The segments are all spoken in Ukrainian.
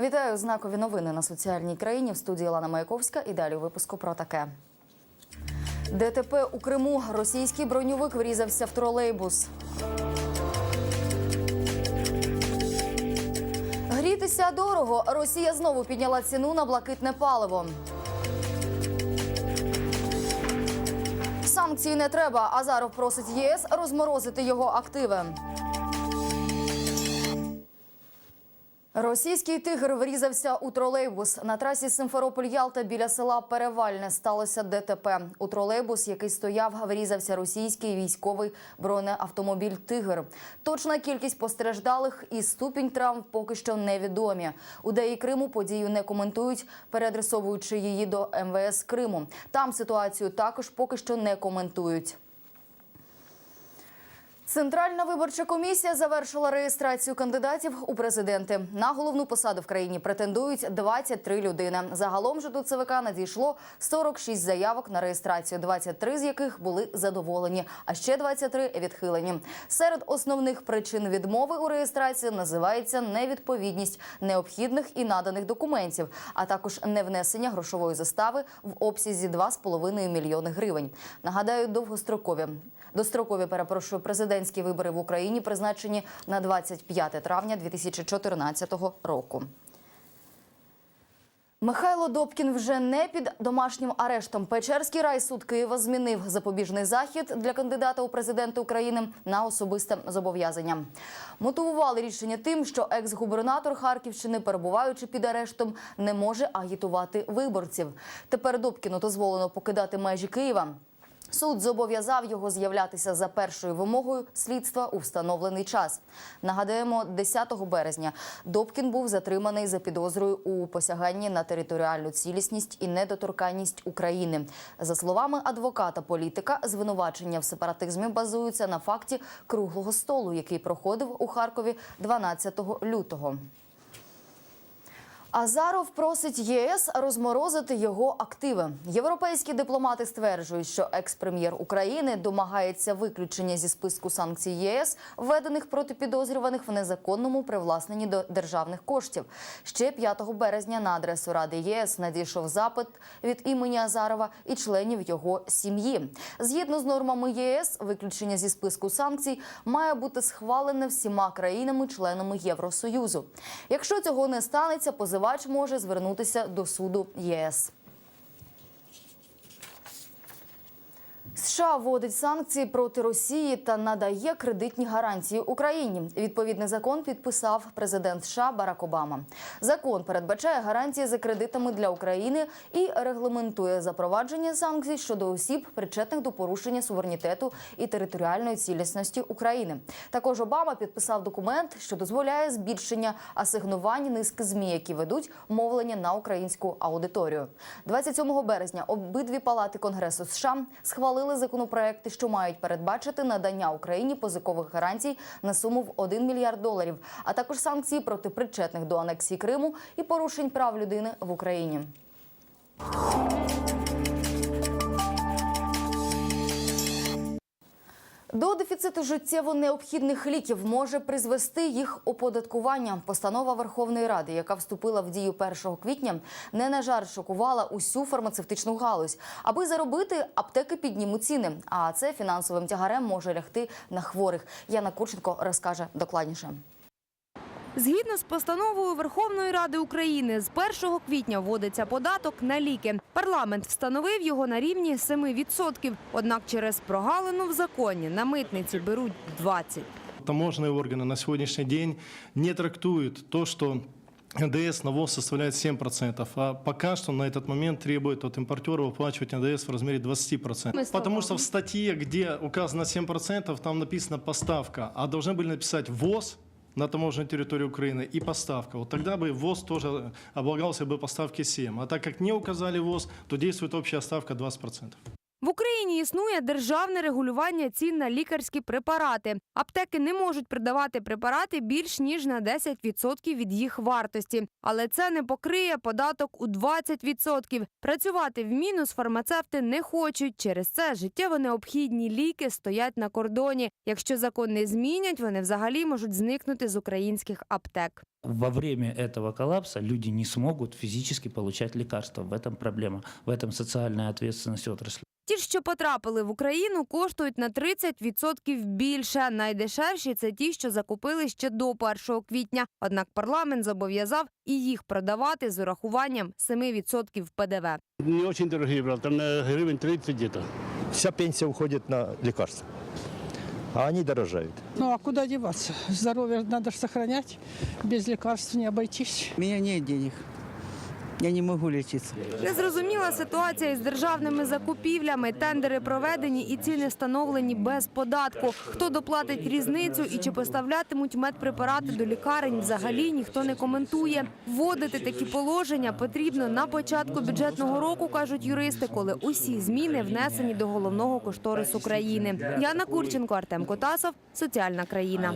Вітаю знакові новини на соціальній країні в студії Лана Маяковська. І далі у випуску про таке. ДТП у Криму. Російський броньовик врізався в тролейбус. Грітися дорого. Росія знову підняла ціну на блакитне паливо. Санкції не треба. Азаров просить ЄС розморозити його активи. Російський тигр врізався у тролейбус. На трасі Симферополь-Ялта біля села Перевальне сталося ДТП. У тролейбус, який стояв, врізався російський військовий бронеавтомобіль Тигр. Точна кількість постраждалих і ступінь травм поки що невідомі. У ДЕІ Криму подію не коментують, переадресовуючи її до МВС Криму. Там ситуацію також поки що не коментують. Центральна виборча комісія завершила реєстрацію кандидатів у президенти. На головну посаду в країні претендують 23 людини. Загалом же до ЦВК надійшло 46 заявок на реєстрацію, 23 з яких були задоволені, а ще 23 відхилені. Серед основних причин відмови у реєстрації називається невідповідність необхідних і наданих документів, а також невнесення грошової застави в обсязі 2,5 мільйони гривень. Нагадаю, довгострокові дострокові перепрошую президентські вибори в Україні призначені на 25 травня 2014 року. Михайло Добкін вже не під домашнім арештом. Печерський райсуд Києва змінив запобіжний захід для кандидата у президенти України на особисте зобов'язання. Мотивували рішення тим, що екс-губернатор Харківщини, перебуваючи під арештом, не може агітувати виборців. Тепер Добкіну дозволено покидати межі Києва. Суд зобов'язав його з'являтися за першою вимогою слідства у встановлений час. Нагадаємо, 10 березня Добкін був затриманий за підозрою у посяганні на територіальну цілісність і недоторканність України. За словами адвоката політика, звинувачення в сепаратизмі базуються на факті круглого столу, який проходив у Харкові 12 лютого. Азаров просить ЄС розморозити його активи. Європейські дипломати стверджують, що екс-прем'єр України домагається виключення зі списку санкцій ЄС, введених проти підозрюваних в незаконному привласненні до державних коштів. Ще 5 березня на адресу Ради ЄС надійшов запит від імені Азарова і членів його сім'ї. Згідно з нормами ЄС, виключення зі списку санкцій має бути схвалене всіма країнами-членами Євросоюзу. Якщо цього не станеться, позивач може звернутися до суду ЄС. США вводить санкції проти Росії та надає кредитні гарантії Україні. Відповідний закон підписав президент США Барак Обама. Закон передбачає гарантії за кредитами для України і регламентує запровадження санкцій щодо осіб, причетних до порушення суверенітету і територіальної цілісності України. Також Обама підписав документ, що дозволяє збільшення асигнувань низки змі, які ведуть мовлення на українську аудиторію. 27 березня обидві палати Конгресу США схвалили законопроекти, що мають передбачити надання Україні позикових гарантій на суму в 1 мільярд доларів, а також санкції проти причетних до анексії Криму і порушень прав людини в Україні. До дефіциту життєво необхідних ліків може призвести їх оподаткування. Постанова Верховної Ради, яка вступила в дію 1 квітня, не на жарт шокувала усю фармацевтичну галузь. Аби заробити, аптеки піднімуть ціни. А це фінансовим тягарем може лягти на хворих. Яна Курченко розкаже докладніше. Згідно з постановою Верховної Ради України, з 1 квітня вводиться податок на ліки. Парламент встановив його на рівні 7%. Однак через прогалину в законі на митниці беруть 20%. Таможенные органы на сегодняшний день не трактуют то, что НДС на ВОЗ составляет 7%, а пока что на этот момент требует от импортера выплачивать НДС в размере 20%. Потому что в статье, где указано 7%, там написано поставка, а должны были написать ВОЗ на таможенной территории Украины и поставка. Вот тогда бы ВОЗ тоже облагался бы поставки 7. А так как не указали ВОЗ, то действует общая ставка 20%. В Україні існує державне регулювання цін на лікарські препарати. Аптеки не можуть продавати препарати більш ніж на 10% від їх вартості, але це не покриє податок у 20%. Працювати в мінус фармацевти не хочуть. Через це життєво необхідні ліки стоять на кордоні. Якщо закон не змінять, вони взагалі можуть зникнути з українських аптек. Во время этого коллапса люди не смогут физически получать лекарства. В этом проблема, в этом социальная ответственность отрасли. Ті, що потрапили в Україну, коштують на 30% більше. Найдешевші це ті, що закупили ще до 1 квітня. Однак парламент зобов'язав і їх продавати з урахуванням 7% ПДВ. Не очень дорогие брал, там на гривен 30 где-то. Вся пенсия уходит на лекарства, а они дорожают. Ну а куда деваться? Здоровье надо же сохранять. Без лекарств не обойтись. У меня нет денег. Я не могу лечиться. Незрозуміла ситуація із державними закупівлями. Тендери проведені і ціни встановлені без податку. Хто доплатить різницю і чи поставлятимуть медпрепарати до лікарень, взагалі ніхто не коментує. Вводити такі положення потрібно на початку бюджетного року, кажуть юристи, коли усі зміни внесені до головного кошторису країни. Яна Курченко, Артем Котасов, соціальна країна.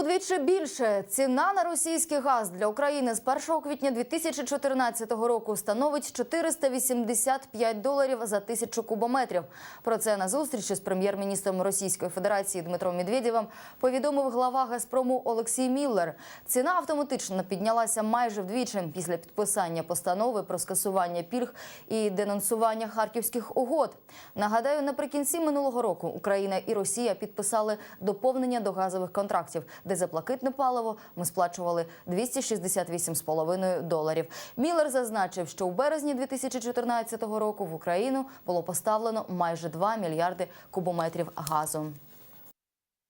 Удвічі більше ціна на російський газ для України з 1 квітня 2014 року становить 485 доларів за тисячу кубометрів. Про це на зустрічі з прем'єр-міністром Російської Федерації Дмитром Медведєвим повідомив глава Газпрому Олексій Міллер. Ціна автоматично піднялася майже вдвічі після підписання постанови про скасування пільг і денонсування харківських угод. Нагадаю, наприкінці минулого року Україна і Росія підписали доповнення до газових контрактів, де за блакитне паливо ми сплачували 268,5 доларів. Міллер зазначив, що у березні 2014 року в Україну було поставлено майже 2 мільярди кубометрів газу.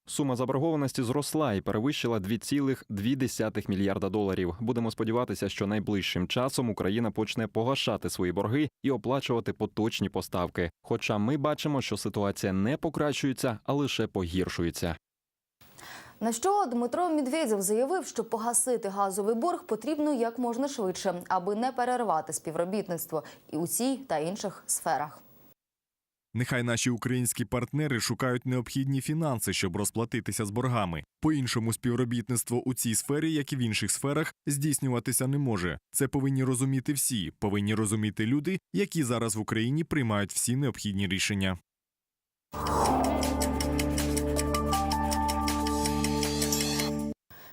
Сума заборгованості зросла і перевищила 2,2 мільярда доларів. Будемо сподіватися, що найближчим часом Україна почне погашати свої борги і оплачувати поточні поставки. Хоча ми бачимо, що ситуація не покращується, а лише погіршується. На що Дмитро Медведєв заявив, що погасити газовий борг потрібно як можна швидше, аби не перервати співробітництво і у цій та інших сферах. Нехай наші українські партнери шукають необхідні фінанси, щоб розплатитися з боргами. По-іншому співробітництво у цій сфері, як і в інших сферах, здійснюватися не може. Це повинні розуміти всі, повинні розуміти люди, які зараз в Україні приймають всі необхідні рішення.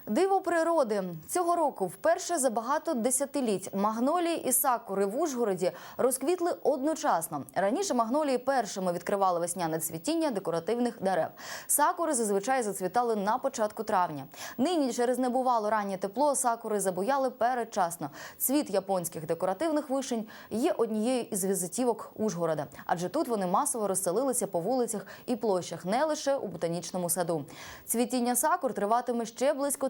Диво природи цього року вперше за багато десятиліть магнолії і сакури в Ужгороді розквітли одночасно. Раніше магнолії першими відкривали весняне цвітіння декоративних дерев. Сакури зазвичай зацвітали на початку травня. Нині через небувало раннє тепло сакури забуяли передчасно. Цвіт японських декоративних вишень є однією із візитівок Ужгорода, адже тут вони масово розселилися по вулицях і площах, не лише у ботанічному саду. Цвітіння сакур триватиме ще близько